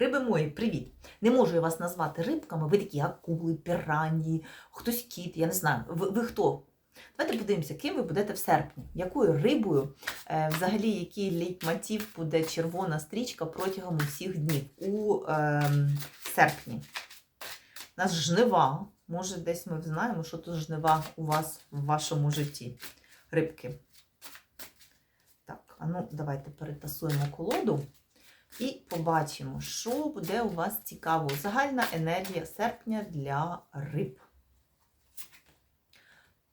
Риби мої, привіт! Не можу я вас назвати рибками, ви такі акули, піранії, хтось кіт, я не знаю. Ви, ви хто? Давайте подивимося, ким ви будете в серпні. Якою рибою, е, взагалі, який лейтмотив буде червона стрічка протягом усіх днів у е, серпні. У нас жнива. Може, десь ми знаємо, що тут жнива у вас в вашому житті. Рибки. Так, а ну, давайте перетасуємо колоду. І побачимо, що буде у вас цікаво. Загальна енергія серпня для риб.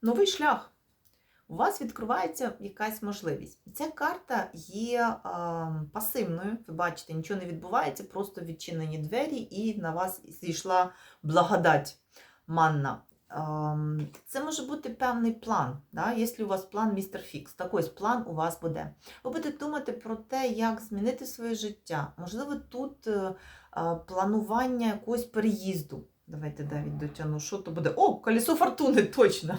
Новий шлях. У вас відкривається якась можливість. Ця карта є а, пасивною. Ви бачите, нічого не відбувається, просто відчинені двері, і на вас зійшла благодать манна. Це може бути певний план. Да? Якщо у вас план містер Фікс, так план у вас буде. Ви будете думати про те, як змінити своє життя. Можливо, тут е, планування якогось переїзду. Давайте навіть дотягну, що то буде. О, колесо фортуни, точно!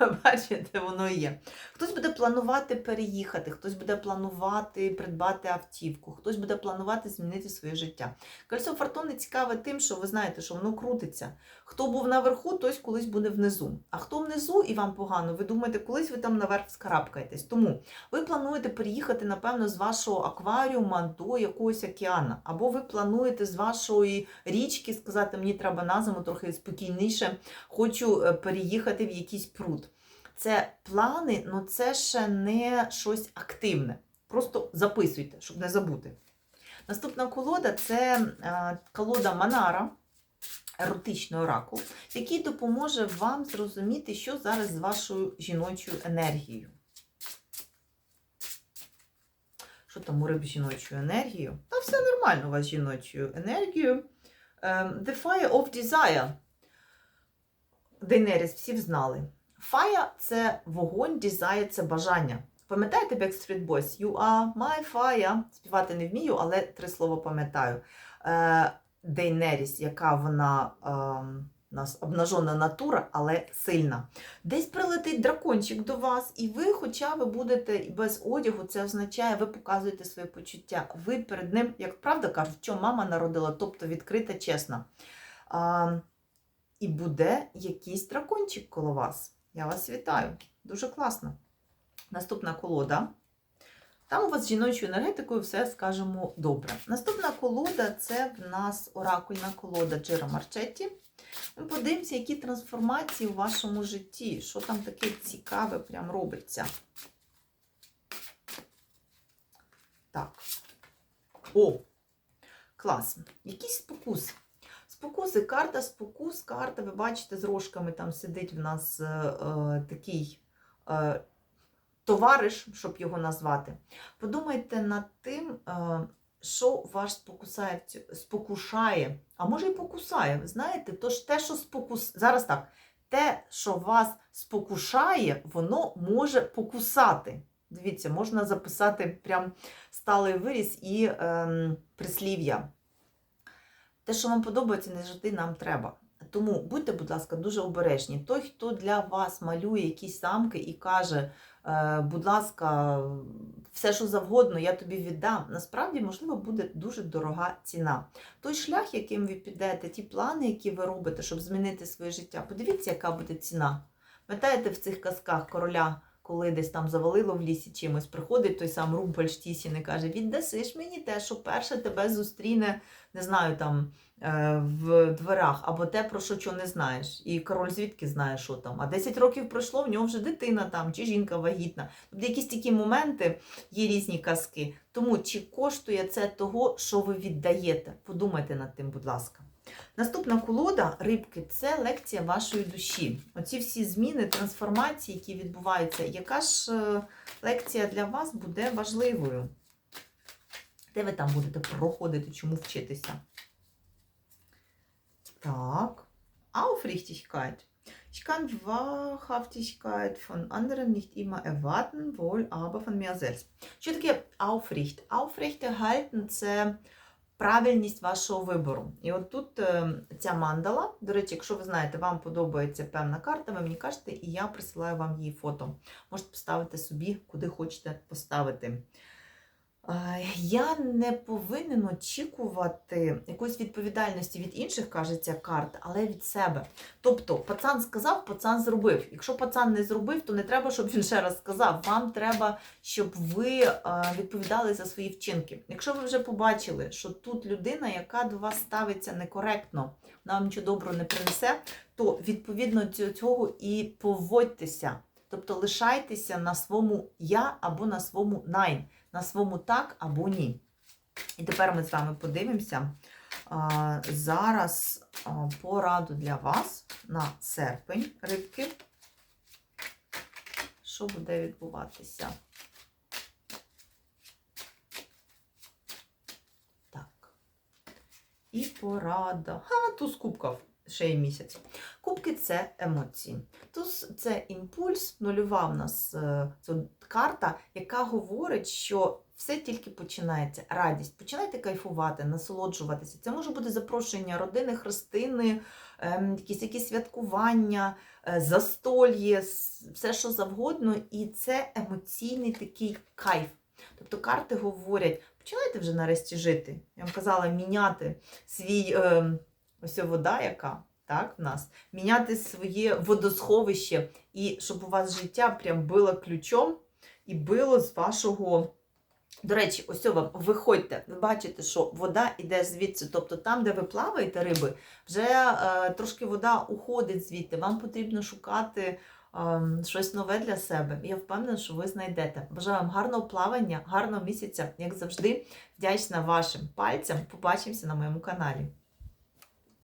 Бачите, воно є. Хтось буде планувати переїхати, хтось буде планувати придбати автівку, хтось буде планувати змінити своє життя. Кольцо фортуни цікаве тим, що ви знаєте, що воно крутиться. Хто був наверху, той колись буде внизу. А хто внизу і вам погано, ви думаєте, колись ви там наверх скарабкаєтесь. Тому ви плануєте переїхати, напевно, з вашого акваріума до якогось океана. Або ви плануєте з вашої річки сказати, мені треба на зиму трохи спокійніше, хочу е, переїхати в якийсь пруд. Це плани, але це ще не щось активне. Просто записуйте, щоб не забути. Наступна колода це е, колода Манара, еротичний оракул, який допоможе вам зрозуміти, що зараз з вашою жіночою енергією. Що там у риб жіночою енергією? Та все нормально у вас з жіночою енергією. Ем, The Fire of Desire. Дейнеріс, всі знали. Fire – це вогонь, desire – це бажання. Пам'ятаєте Backstreet Boys? You are my fire. Співати не вмію, але три слова пам'ятаю. Дейнеріс, яка вона е, у нас обнажена натура, але сильна. Десь прилетить дракончик до вас, і ви, хоча ви будете без одягу, це означає, ви показуєте своє почуття. Ви перед ним, як правда кажуть, що мама народила, тобто відкрита, чесна. А, і буде якийсь дракончик коло вас. Я вас вітаю. Дуже класно. Наступна колода. Там у вас з жіночою енергетикою все скажемо добре. Наступна колода це в нас оракульна колода Джеро Марчетті. Ми подивимося, які трансформації у вашому житті, що там таке цікаве прям робиться. Так. О, класно. Якийсь спокус. Спокуси, карта спокус, карта, ви бачите, з рожками там сидить в нас е, е, такий е, товариш, щоб його назвати. Подумайте над тим, е, що вас спокусає, спокушає, а може і покусає. Ви знаєте, то ж те, що спокус... Зараз так, те, що вас спокушає, воно може покусати. Дивіться, можна записати прям сталий виріс і ем, прислів'я. Те, що вам подобається, не завжди нам треба. Тому будьте, будь ласка, дуже обережні. Той, хто для вас малює якісь самки і каже, е, будь ласка, все, що завгодно, я тобі віддам. Насправді, можливо, буде дуже дорога ціна. Той шлях, яким ви підете, ті плани, які ви робите, щоб змінити своє життя, подивіться, яка буде ціна. Пам'ятаєте в цих казках короля, коли десь там завалило в лісі чимось, приходить той сам Румпельштісін і каже: віддасиш мені те, що перше тебе зустріне, не знаю, там е, в дверях, або те, про що чого не знаєш. І король звідки знає, що там. А 10 років пройшло, в нього вже дитина там, чи жінка вагітна. Тобто якісь такі моменти є різні казки. Тому чи коштує це того, що ви віддаєте? Подумайте над тим, будь ласка. Наступна колода рибки це лекція вашої душі. Оці всі зміни, трансформації, які відбуваються. Яка ж е, лекція для вас буде важливою? Де ви там будете проходити, чому вчитися? Так. Aufrichtigkeit. Ich kann Wahrhaftigkeit von anderen nicht immer erwarten, wohl aber von mir selbst. Що таке aufricht? Aufrechterhalten – це правильність вашого вибору. І от тут е, ця мандала, до речі, якщо ви знаєте, вам подобається певна карта, ви мені кажете, і я присилаю вам її фото. Можете поставити собі, куди хочете поставити. Я не повинен очікувати якоїсь відповідальності від інших, кажеться карта, але від себе. Тобто, пацан сказав, пацан зробив. Якщо пацан не зробив, то не треба, щоб він ще раз сказав. Вам треба, щоб ви е, відповідали за свої вчинки. Якщо ви вже побачили, що тут людина, яка до вас ставиться некоректно, вона вам нічого доброго не принесе, то відповідно до цього і поводьтеся. Тобто лишайтеся на своєму я або на своєму найн на своєму так або ні. І тепер ми з вами подивимося а, зараз а, пораду для вас на серпень рибки. Що буде відбуватися? Так. І порада. Ха, туз кубків. Ще й місяць. Кубки це емоції. Туз це імпульс, нульова в нас це карта, яка говорить, що все тільки починається. Радість. Починайте кайфувати, насолоджуватися. Це може бути запрошення родини, хрестини, ем, якісь якісь святкування, е, застольє, все що завгодно. І це емоційний такий кайф. Тобто карти говорять, починайте вже нарешті жити. Я вам казала, міняти свій ем, ось вода, яка так, в нас, міняти своє водосховище, і щоб у вас життя прям било ключом і било з вашого. До речі, ось вам виходьте, ви бачите, що вода йде звідси. Тобто там, де ви плаваєте риби, вже е, трошки вода уходить звідти. Вам потрібно шукати е, щось нове для себе. Я впевнена, що ви знайдете. Бажаю вам гарного плавання, гарного місяця, як завжди, вдячна вашим пальцям. Побачимося на моєму каналі.